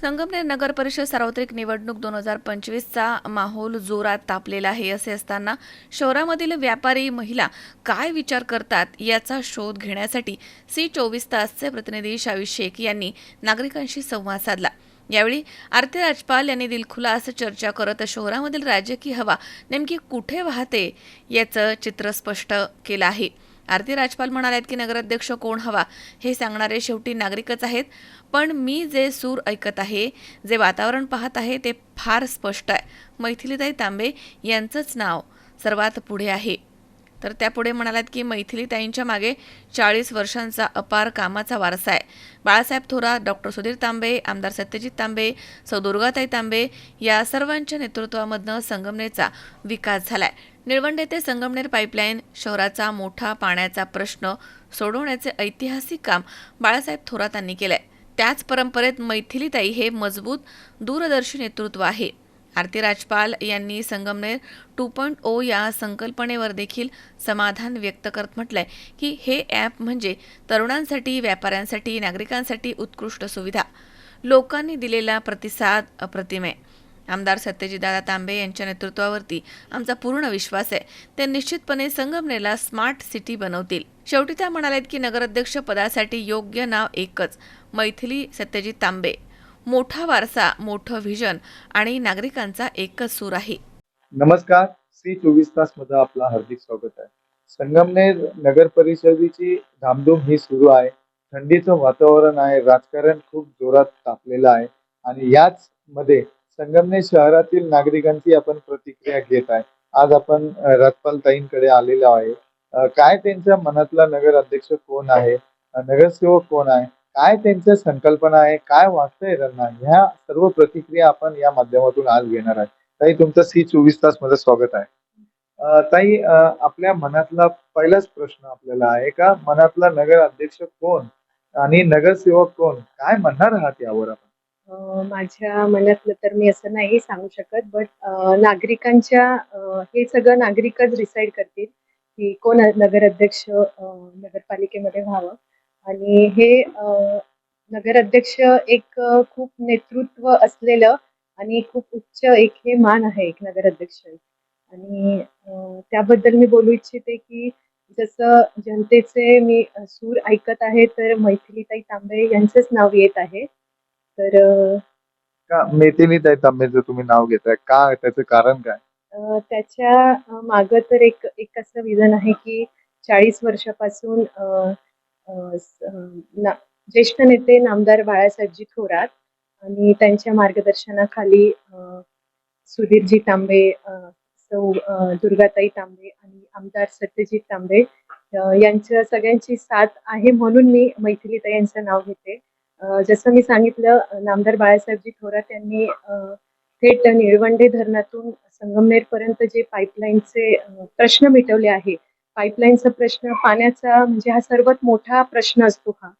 संगमनेर नगर परिषद सार्वत्रिक निवडणूक दोन हजार पंचवीसचा माहोल जोरात तापलेला आहे. असे असताना शहरामधील व्यापारी महिला काय विचार करतात याचा शोध घेण्यासाठी सी चोवीस तासचे प्रतिनिधी शावी शेख यांनी नागरिकांशी संवाद साधला. यावेळी आरती राजपाल यांनी दिलखुलास चर्चा करत शहरामधील राजकीय हवा नेमकी कुठे वाहते याचं चित्र स्पष्ट केलं आहे. आरती राजपाल म्हणाल्यात की नगराध्यक्ष कोण हवा हे सांगणारे शेवटी नागरिकच आहेत. पण मी जे सूर ऐकत आहे जे वातावरण पाहत आहे ते फार स्पष्ट आहे. मैथिलीताई तांबे यांचंच नाव सर्वात पुढे आहे. तर त्यापुढे म्हणाल्यात की मैथिलीताईंच्या मागे चाळीस वर्षांचा अपार कामाचा वारसा आहे. बाळासाहेब थोरात डॉक्टर सुधीर तांबे आमदार सत्यजित तांबे सौ दुर्गाताई तांबे या सर्वांच्या नेतृत्वामधनं संगमनेरचा विकास झालाय. निळवंडे ते संगमनेर पाईपलाईन शहराचा मोठा पाण्याचा प्रश्न सोडवण्याचे ऐतिहासिक काम बाळासाहेब थोरातांनी केलंय. त्याच परंपरेत मैथिलीताई हे मजबूत दूरदर्शी नेतृत्व आहे. आरती राजपाल यांनी संगमनेर टू पॉईंट ओ या संकल्पनेवर देखील समाधान व्यक्त करत म्हटलंय की हे ॲप म्हणजे तरुणांसाठी व्यापाऱ्यांसाठी नागरिकांसाठी उत्कृष्ट सुविधा. लोकांनी दिलेला प्रतिसाद अप्रतिम आहे. आमदार सत्यजितदादा तांबे यांच्या नेतृत्वावरती आमचा पूर्ण विश्वास आहे. ते निश्चितपणे संगमनेरला स्मार्ट सिटी बनवतील. शेवटी त्या म्हणाल्यात की नगराध्यक्ष पदासाठी योग्य नाव एकच मैथिली सत्यजित तांबे. मोठा वारसा मोठं व्हिजन आणि नागरिकांचा एकच सूर आहे. नमस्कार सी चोवीस तासमध्ये आपलं हार्दिक स्वागत आहे. संगमनेर नगर परिषदेची धामधूम ही सुरू आहे. थंडीचं वातावरण आहे राजकारण खूप जोरात तापलेलं आहे आणि याच मध्ये संगमनेर शहरातील नागरिकांची आपण प्रतिक्रिया घेत आहे. आज आपण राजपाल ताईंकडे आलेलो आहे. काय त्यांच्या मनातला नगर अध्यक्ष कोण आहे? नगरसेवक कोण आहे? काय त्यांच्या संकल्पना आहे काय वाटतंय त्यांना ह्या सर्व प्रतिक्रिया आपण या माध्यमातून आज घेणार आहे. ताई तुमचं सी चोवीस तासमध्ये स्वागत आहे. ताई आपल्या मनातला पहिलाच प्रश्न आपल्याला आहे का? मनातला नगर अध्यक्ष कोण आणि नगरसेवक कोण? काय म्हणणार आहात यावर आपण? माझ्या मनातलं तर मी असं नाही सांगू शकत बट नागरिकांच्या हे सगळं नागरिकच डिसाईड करतील की कोण नगराध्यक्ष नगरपालिकेमध्ये व्हावं. आणि हे नगराध्यक्ष एक खूप नेतृत्व असलेलं आणि खूप उच्च एक हे मान आहे एक नगराध्यक्ष आणि त्याबद्दल मी बोलू इच्छिते की जसं जनतेचे मी सूर ऐकत आहे तर मैथिलीताई तांबे यांचंच नाव येत आहे. तर अ, का मेथिनी ताई तांबेचं तुम्ही नाव घेताय? का त्याचं कारण काय? त्याच्या मागं तर एक एक असं विजन आहे की चाळीस वर्षापासून ज्येष्ठ नेते नामदार बाळासाहेबजी थोरात आणि त्यांच्या मार्गदर्शनाखाली सुधीरजी तांबे सौ दुर्गाताई तांबे आणि आमदार सत्यजित तांबे यांच्या सगळ्यांची साथ आहे म्हणून मी मैथिलीताई यांचं नाव घेते. जसं मी सांगितलं नामदार बाळासाहेबजी थोरात यांनी थेट निळवंडे धरणातून संगमनेर पर्यंत जे पाईपलाईनचे प्रश्न मिटवले आहे पाईपलाईनचा प्रश्न पाण्याचा म्हणजे हा सर्वात मोठा प्रश्न असतो हा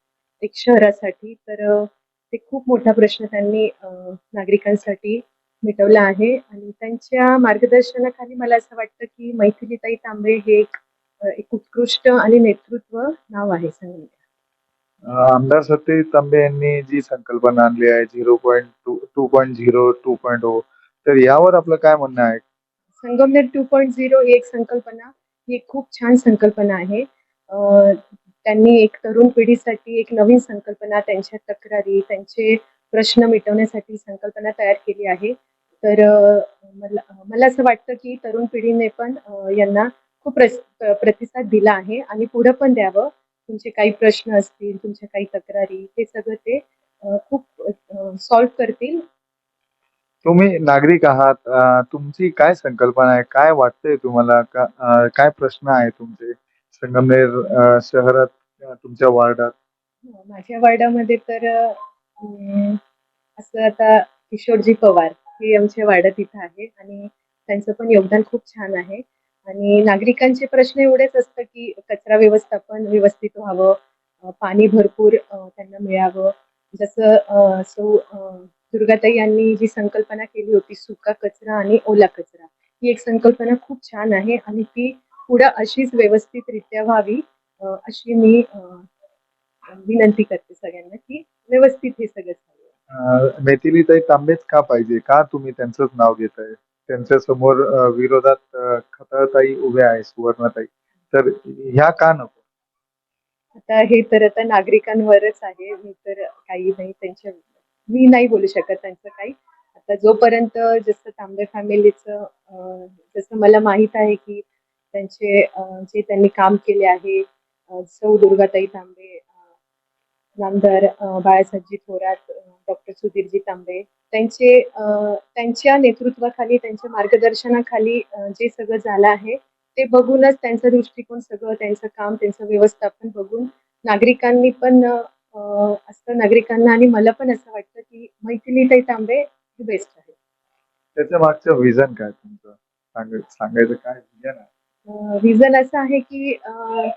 एक शहरासाठी. तर ते खूप मोठा प्रश्न त्यांनी नागरिकांसाठी मिटवला आहे. आणि त्यांच्या मार्गदर्शनाखाली मला असं वाटतं की मैथिलीताई तांबे हे एक एक उत्कृष्ट आणि नेतृत्व नाव आहे अं, आमदार सत्यजित तांबे यांनी जी संकल्पना आणली आहे zero point two two point zero two point O तर यावर आपलं काय म्हणणं आहे? संगमनेर टू पॉईंट झिरो ही एक संकल्पना. ही एक खूप छान संकल्पना आहे. त्यांनी एक तरुण पिढीसाठी एक नवीन संकल्पना त्यांच्या तक्रारी त्यांचे प्रश्न मिटवण्यासाठी संकल्पना तयार केली आहे. तर मला मला असं वाटतं की तरुण पिढीने पण यांना खूप प्रतिसाद दिला आहे आणि पुढं पण द्यावं. तुमचे काही प्रश्न असतील तुमच्या काही तक्रारी हे सगळं ते खूप सॉल्व्ह करतील. तुम्ही नागरिक आहात तुमची काय संकल्पना आहे? काय वाटतंय तुम्हाला? का काय प्रश्न आहे तुमचे? संगमनेर शहरात तुमच्या वार्डात? माझ्या वार्डामध्ये तर अं, असं आता किशोरजी पवार हे आमच्या वार्डात इथं आहे आणि त्यांचं पण योगदान खूप छान आहे. आणि नागरिकांचे प्रश्न एवढेच असतं की कचरा व्यवस्थापन व्यवस्थित व्हावं अं, पाणी भरपूर अं, त्यांना मिळावं. जसं अं, सौ अं, दुर्गाताई यांनी जी संकल्पना केली होती सुका कचरा आणि ओला कचरा ही एक संकल्पना खूप छान आहे आणि ती पुढे अशीच व्यवस्थितरित्या व्हावी अशी मी विनंती करते सगळ्यांना की व्यवस्थित हे सगळं मैथिलीताई तांबेच का पाहिजे? का तुम्ही त्यांचंच नाव घेताय? त्यांच्यासमोर विरोधात खताळताई उभ्या आहे सुवर्णाताई. तर ह्या का नको? आता हे तर आता नागरिकांवरच आहे मी तर काही नाही त्यांच्या मी नाही बोलू शकत त्यांचं काही. आता जोपर्यंत जसं तांबे फॅमिलीचं जसं मला माहीत आहे की त्यांचे जे त्यांनी काम केले आहे सौ दुर्गाताई तांबे नामदार बाळासाहेबजी थोरात डॉक्टर सुधीरजी तांबे त्यांचे त्यांच्या नेतृत्वाखाली त्यांच्या मार्गदर्शनाखाली जे सगळं झालं आहे ते बघूनच त्यांचा दृष्टिकोन सगळं त्यांचं काम त्यांचं व्यवस्थापन बघून नागरिकांनी पण असं नागरिकांना आणि मला पण असं वाटतं की मैथिलीताई तांबे ही बेस्ट आहे त्याच्या मागचं विजन काय तुमचं? सांग सांगायचं काय? विजन आहे रिझन असं आहे की अं,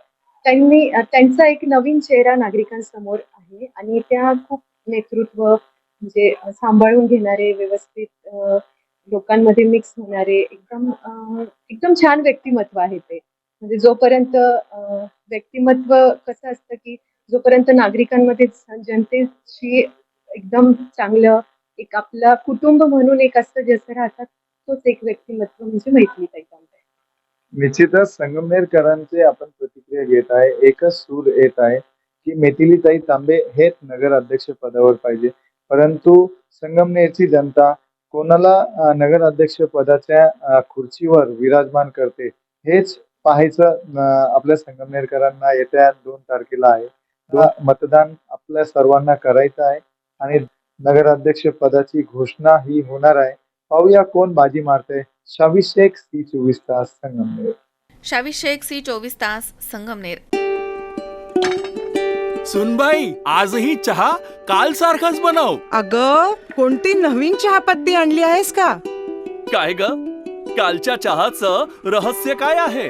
त्यांनी अं, त्यांचा एक नवीन चेहरा नागरिकांसमोर आहे आणि त्या खूप नेतृत्व म्हणजे अं, सांभाळून घेणारे व्यवस्थित अं, लोकांमध्ये मिक्स होणारे एकदम अं, एकदम छान व्यक्तिमत्व आहे ते. म्हणजे जोपर्यंत अं, व्यक्तिमत्व कसं असतं की जोपर्यंत नागरिकांमध्ये जनतेशी एकदम चांगलं एक आपला कुटुंब म्हणून एक असतं जसं राहतात तोच एक व्यक्तिमत्व म्हणजे मैत्री निश्चितच संगमनेरकरांचे आपण प्रतिक्रिया घेत आहे. एकच सूर येत आहे की मेथिलीताई तांबे हेच नगर अध्यक्ष पदावर पाहिजे. परंतु संगमनेरची जनता कोणाला अं, नगर अध्यक्ष पदाच्या खुर्चीवर विराजमान करते हेच पाहायचं आपल्या संगमनेरकरांना येत्या दोन तारखेला आहे. मतदान आपल्या सर्वांना करायचं आहे आणि नगराध्यक्ष पदाची घोषणा ही होणार आहे. पाहूया कोण बाजी मारते शावीस शेख सी चोवीस तास संगमनेर. शावी शेख सी चोवीस तास संगमनेर. सुनबाई आजही चहा काल सारखाच बनव. अग कोणती नवीन चहापत्ती आणली आहेस का? काय ग? कालच्या चहाचं रहस्य काय आहे?